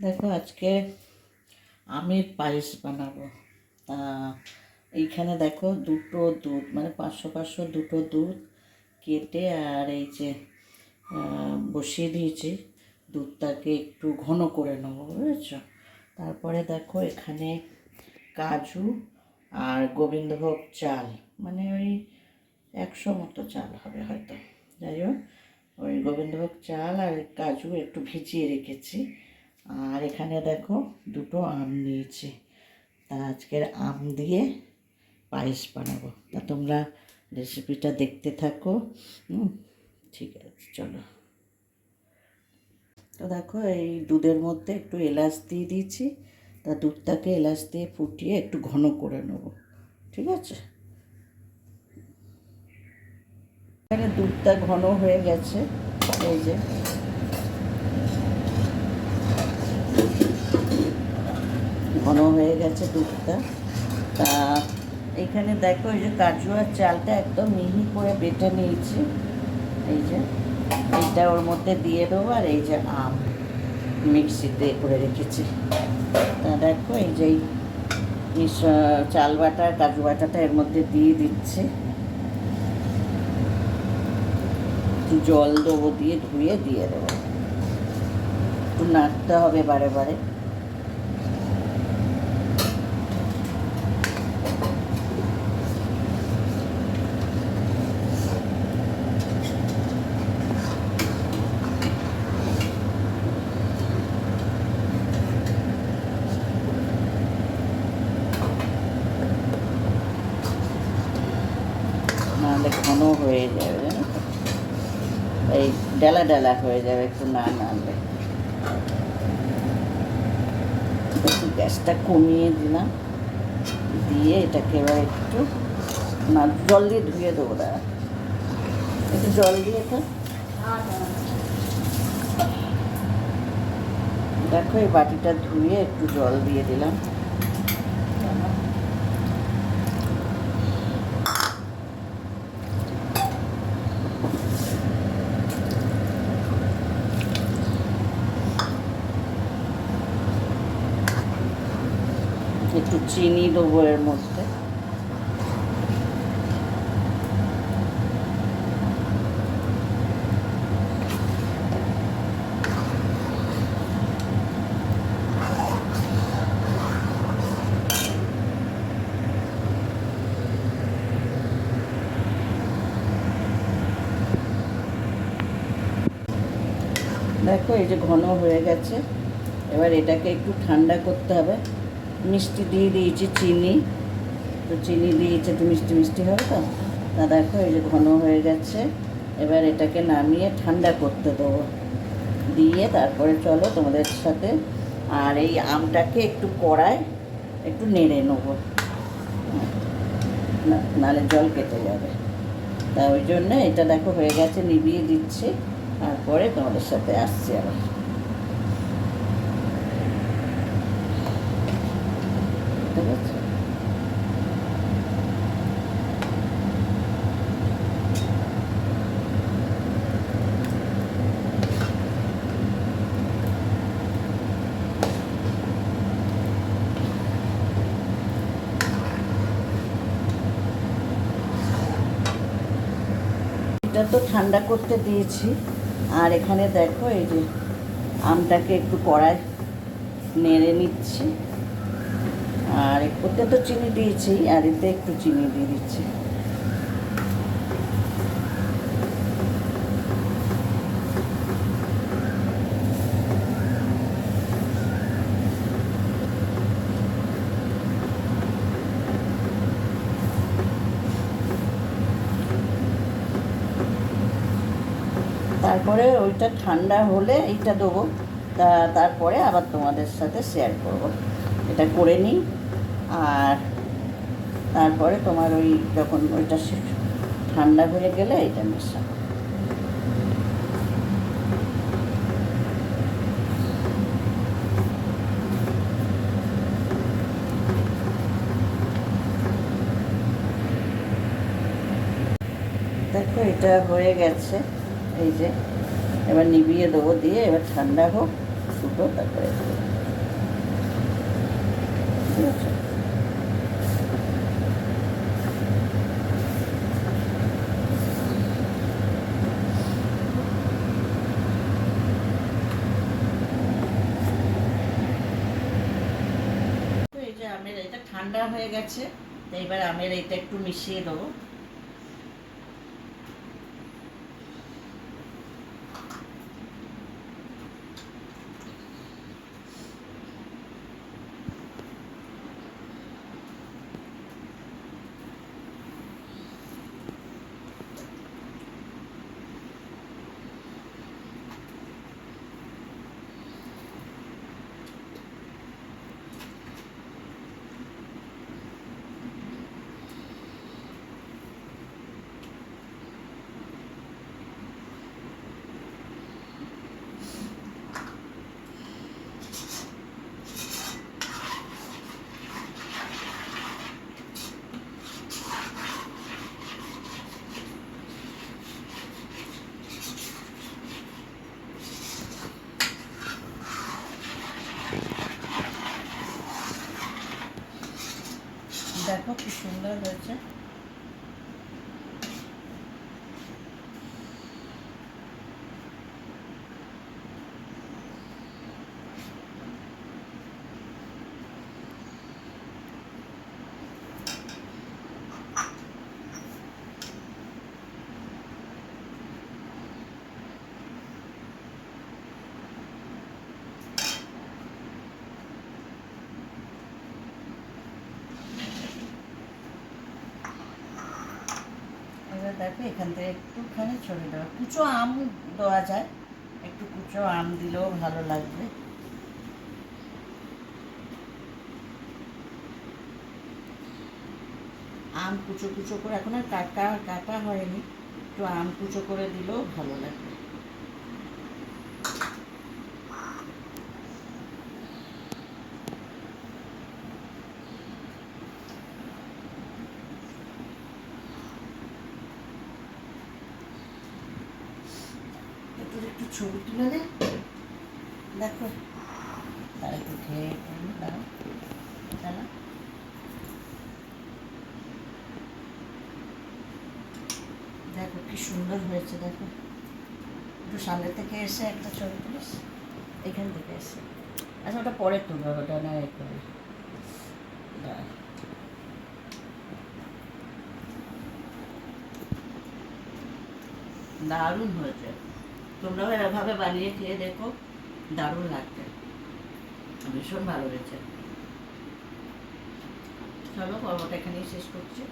দেখো আজকে আমের পায়েস বানাবো। তা এইখানে দেখো দুটো দুধ মানে পাঁচশো পাঁচশো দুটো দুধ কেটে আর এই যে বসিয়ে দিয়েছি। দুধটাকে একটু ঘন করে নেব, বুঝেছ? তারপরে দেখো এখানে কাজু আর গোবিন্দভোগ চাল মানে ওই একশো মতো চাল হবে হয়তো। যাই হোক, ওই গোবিন্দভোগ চাল আর কাজু একটু ভিজিয়ে রেখেছি। আর এখানে দেখো দুটো আম নিয়েছি। তা আজকের আম দিয়ে পায়েস বানাবো। তা তোমরা রেসিপিটা দেখতে থাকো। হুম, ঠিক আছে, চলো। তো দেখো এই দুধের মধ্যে একটু এলাচ দিয়ে দিয়েছি। তা দুধটাকে এলাচ দিয়ে ফুটিয়ে একটু ঘন করে নেব। ঠিক আছে? এখানে দুধটা ঘন হয়ে গেছে। এই যে ঘন হয়ে গেছে দুধটা। তা এখানে দেখো, এই যে কাজু আর চালটা একদম মিহি করে বেটে নিয়েছি। এই যে, এইটা ওর মধ্যে দিয়ে দেবো আর এই যে আম মিক্সিতে করে রেখেছি। তা দেখো, এই যে চাল বাটা, কাজু বাটাটা এর মধ্যে দিয়ে দিচ্ছি। একটু জল দেবো দিয়ে, ধুয়ে দিয়ে দেবো। একটু নাড়তে হবে বারে বারে। ঘন হয়ে যাবে। এই ডালা ডালা হয়ে যাবে একটু না নাড়লে গ্যাসটা কমিয়ে দিলাম। দিয়ে এটাকে এবার একটু না, জল দিয়ে ধুয়ে দেবো, দাঁড়া। একটু জল দিয়ে তো। দেখো এই বাটিটা ধুয়ে একটু জল দিয়ে দিলাম। একটু চিনি দেবো এর মধ্যে। দেখো, এই যে ঘন হয়ে গেছে। এবার এটাকে একটু ঠান্ডা করতে হবে। মিষ্টি দিয়ে দিয়েছি চিনি। তো চিনি দিয়েছি তো মিষ্টি মিষ্টি হবে তো? তা দেখো, এই যে ঘন হয়ে গেছে। এবার এটাকে নামিয়ে ঠান্ডা করতে দেবো। দিয়ে তারপরে চলো তোমাদের সাথে আর এই আমটাকে একটু কড়ায় একটু নেড়ে নেব। না নাহলে জল কেটে যাবে। তা ওই জন্য এটা দেখো হয়ে গেছে নিভিয়ে দিচ্ছি। তারপরে তোমাদের সাথে আসছি আবার। এটা তো ঠান্ডা করতে দিয়েছি। আর এখানে দেখো এই যে আমটাকে একটু কড়ায় নেড়ে নিচ্ছি। আর ওতে তো চিনি দিয়েছি, আর এতে একটু চিনি দিয়ে দিচ্ছি। তারপরে ওইটা ঠান্ডা হলে এইটা দেবো, তা, তারপরে আবার তোমাদের সাথে শেয়ার করব। এটা করে নিই। আর তারপরে তোমার ওই যখন ওইটা ঠান্ডা হয়ে গেলে এটা মেশাবো দেখো, এটা হয়ে গেছে। এই যে, এবার নিভিয়ে দেবো দিয়ে, এবার ঠান্ডা হোক দুটো তারপরে। দেবো। হয়েছে তো এই যে আমের এটা ঠান্ডা হয়ে গেছে তো এবার আমের এটা একটু মিশিয়ে দেবো দেখো কি সুন্দর হয়েছে এবার দেখো এখান থেকে একটুখানি ছড়ে দেওয়া কুচো আম দেওয়া যায়। একটু কুচো আম দিলেও ভালো লাগবে। আম কুচো কুচো করে, এখন আর কাটা কাটা হয়নি। একটু আম কুচো করে দিলেও ভালো লাগবে। ছবি তুলে দে দেখো। তার একটু খেয়ে দেখো, কি সুন্দর হয়েছে, দেখো। একটু সামনে থেকে এসে একটা ছবি তুলিস, এখান থেকে এসে। আচ্ছা ওটা পরে তুলবে, ওটা না এ করে। দারুণ হয়েছে। তোমরাও এভাবে বানিয়ে খেয়ে দেখো, দারুণ লাগবে। ভীষণ ভালো হয়েছে। চলো পর্বটা এখানেই শেষ করছি।